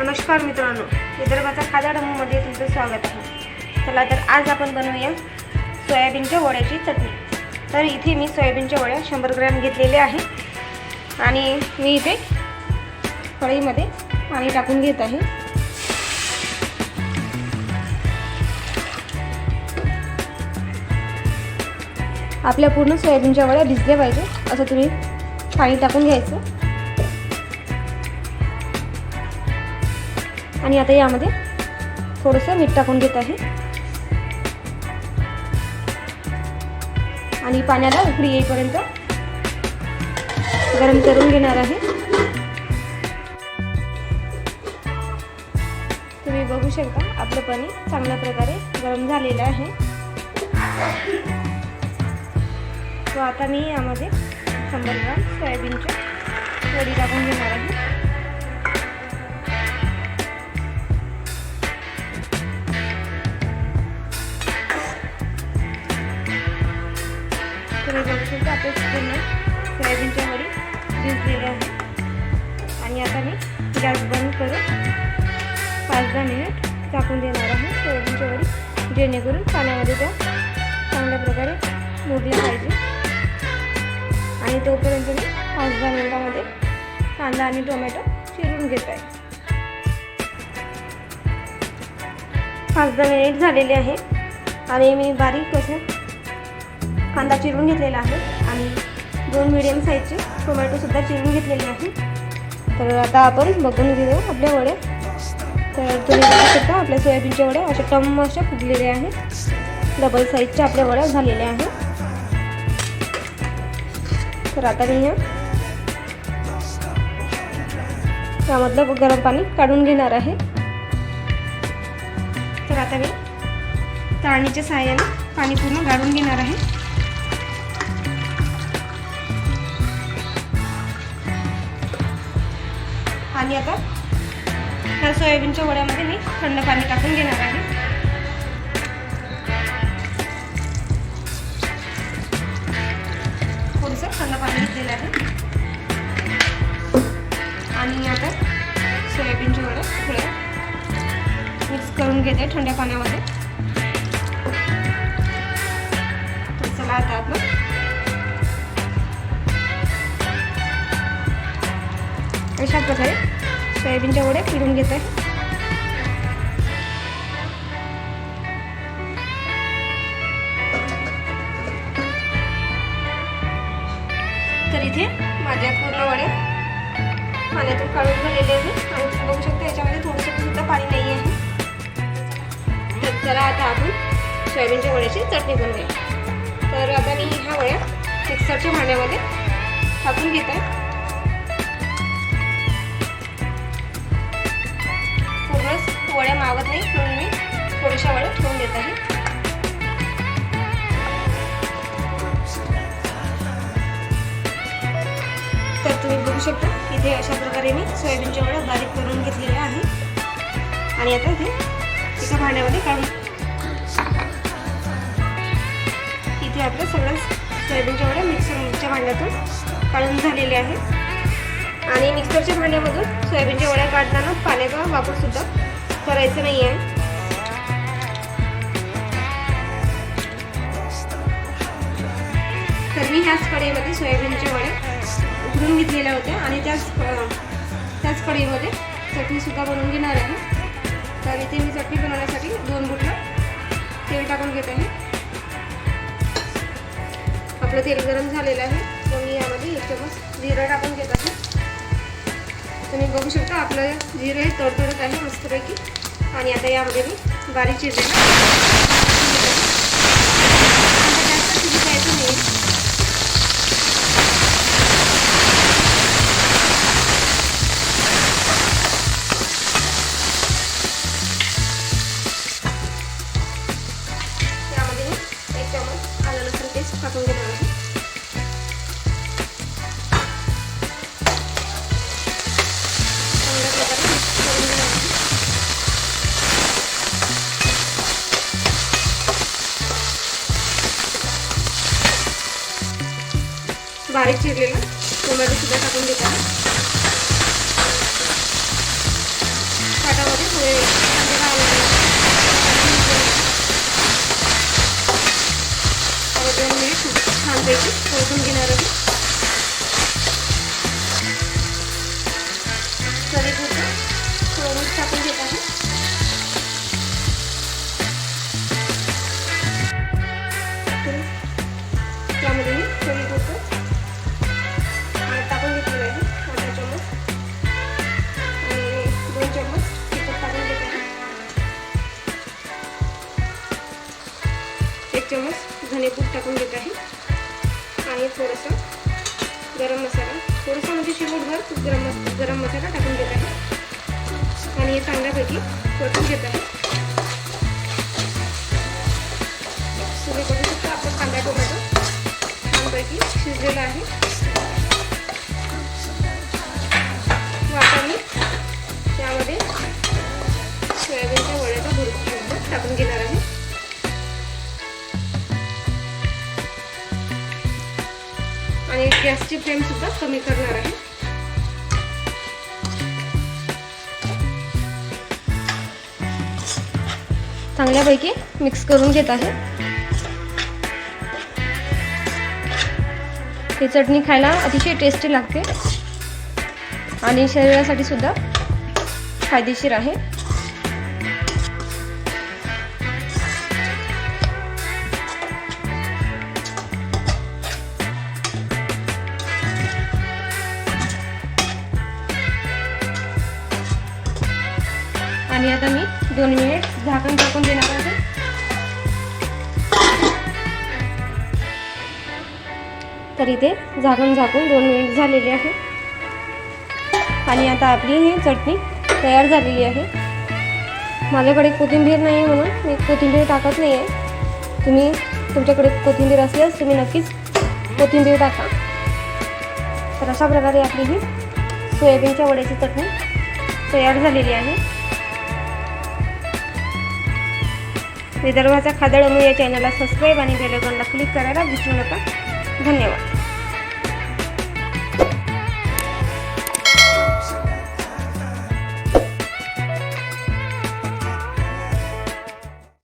नमस्कार मित्रांनो विदर्भाचा खाजा डमूमध्ये तुमचं स्वागत आहे. चला तर आज आपण बनवूया सोयाबीनच्या वड्याची चटणी. तर इथे मी सोयाबीनच्या वड्या शंभर ग्रॅम घेतलेल्या आहे आणि मी इथे कढईमध्ये पाणी टाकून घेत आहे. आपल्या पूर्ण सोयाबीनच्या वड्या भिजल्या पाहिजे असं तुम्ही पाणी टाकून घ्यायचं. आणि आता यामध्ये थोडंसं मीठ टाकून घेत आहे. आणि पाण्याला उकळी येईपर्यंत गरम करून घेणार आहे. तुम्ही बघू शकता आपलं पाणी चांगल्या प्रकारे गरम झालेलं आहे. तो आता मी यामध्ये शंभर ग्राम सोयाबीनच्या वडी टाकून घेणार आहे. तुम्ही बघू शकता. आपले पूर्ण सोयाबीनच्या वडी भिजलेल्या आहे आणि आता मी गॅस बंद करून पाच दहा मिनिट टाकून देणार आहे सोयाबीनच्या वडी जेणेकरून पाण्यामध्ये त्या चांगल्या प्रकारे मुरल्या पाहिजे. आणि तोपर्यंत मी पाच दहा मिनिटामध्ये कांदा आणि टोमॅटो चिरून घेत आहे. पाच दहा मिनिट झालेले आहे. आणि मी बारीक कसं कांदा चिरून घेतलेला आहे आणि दोन मिडियम साईजचे टोमॅटोसुद्धा चिरून घेतलेले आहे. तर आता आपण बघून घेऊ आपल्या वड्या. तर तुम्ही बघू शकता आपल्या सोयाबीनच्या वड्या अशा टम अशा फुगलेल्या आहेत. डबल साईजच्या आपल्या वड्या झालेल्या आहेत. तर आता मी त्यामधलं गरम पाणी काढून घेणार आहे. तर आता मी चाळणीच्या सहाय्याने पाणी पूर्ण गाळून घेणार आहे. आणि आता. ह्या सोयाबीनच्या वड्यामध्ये मी थंड पाणी टाकून घेणार आहे. थोडंसं थंड पाणी घेतलेलं आहे. आणि आता सोयाबीनच्या वड्या थोड्या मिक्स करून घेते थंड्या पाण्यामध्ये. चला आता आपण अशा प्रकारे सोयाबीनच्या वड्या फिरून घेत आहे तर इथे माझ्या पूर्ण वड्या पाण्यातून काढून झालेले आहे आणि बघू शकता याच्यामध्ये थोडंसं सुद्धा पाणी नाही आहे तर चला आता आपण सोयाबीनच्या वड्याची चटणी बनवूया. तर आता मी ह्या वड्या मिक्सरच्या भांड्यामध्ये टाकून घेत. आहे पूर्णच वड्या मावत नाही म्हणून मी थोड्याशा वड्या ठेवून देत आहे. तर तुम्ही बघू शकता इथे अशा प्रकारे मी सोयाबीनच्या वड्या बारीक करून घेतलेल्या आहे आणि आता इथे एका भांड्यामध्ये काढून इथे आपलं सगळं सोयाबीनच्या वड्या मिक्सरच्या भांड्यातून काढून झालेले आहेत. आणि मिक्सरच्या भांड्यामधून सोयाबीनच्या वड्या काढताना पाण्याचा वापर सुद्धा करायचा नाही आहे तर मी ह्याच कढईमध्ये सोयाबीनच्या वड्या उघडून घेतलेल्या होत्या आणि त्याच त्याच कढईमध्ये चटणीसुद्धा बनवून घेणार आहे तर इथे मी चटणी बनवण्यासाठी दोन बुटलं तेल टाकून घेत आहे आपलं तेल गरम झालेलं आहे. तर मी यामध्ये एक चमच जिरं टाकून घेत आहे. तुम्ही बघू शकता आपलं जिरं हे तडतडत आहे मस्तपैकी. आणि आता यामध्ये मी बारीक चिरलेलं ಆಯ್ಕೆ ಇರಲಿಲ್ಲ ಟೊಮ್ಯಾಟೊ ಸುದ घेणार ಕಟವಾಗಿ ಒಂದು ಮಿನಿಟ್ ಕಾಣಬೇಕು ಕೊತ್ತಂಬಿನಾರಲ್ಲಿ ಸರಿ ಕೂಡ ತಗೊಂಡಿದ್ದಾರೆ टाकून घेत आहे आणि थोडंसं गरम मसाला. थोडंसं म्हणजे चिमूटभर गरम मस गरम मसाला टाकून देत आहे. आणि हे चांगल्यापैकी परतून घेत आहे. तुम्ही बघू शकता आपला कांदा टोमॅटो छानपैकी शिजलेला आहे. व आता मी त्यामध्ये आणि गॅसची फ्लेम सुद्धा कमी करणार आहे. चांगल्यापैकी मिक्स करून घेत आहे. ही चटणी खायला अतिशय टेस्टी लागते. आणि शरीरासाठी सुद्धा फायदेशीर आहे. आणि आता मी दोन मिनिट झाकण टाकून देणार आहे. तर इथे झाकण झाकून दोन मिनिट झालेले आहे. आणि आता आपली ही चटणी तयार झालेली आहे. माझ्याकडे कोथिंबीर नाही आहे म्हणून मी कोथिंबीर टाकत नाही आहे. तुम्ही तुमच्याकडे कोथिंबीर असल्यास तुम्ही नक्कीच कोथिंबीर टाका. तर अशा प्रकारे आपली ही सोयाबीनच्या वड्याची चटणी तयार झालेली आहे. विदर्भाचा खादळ अनु या चॅनलला सबस्क्राईब आणि बेल क्लिक करायला विसरू नका. धन्यवाद.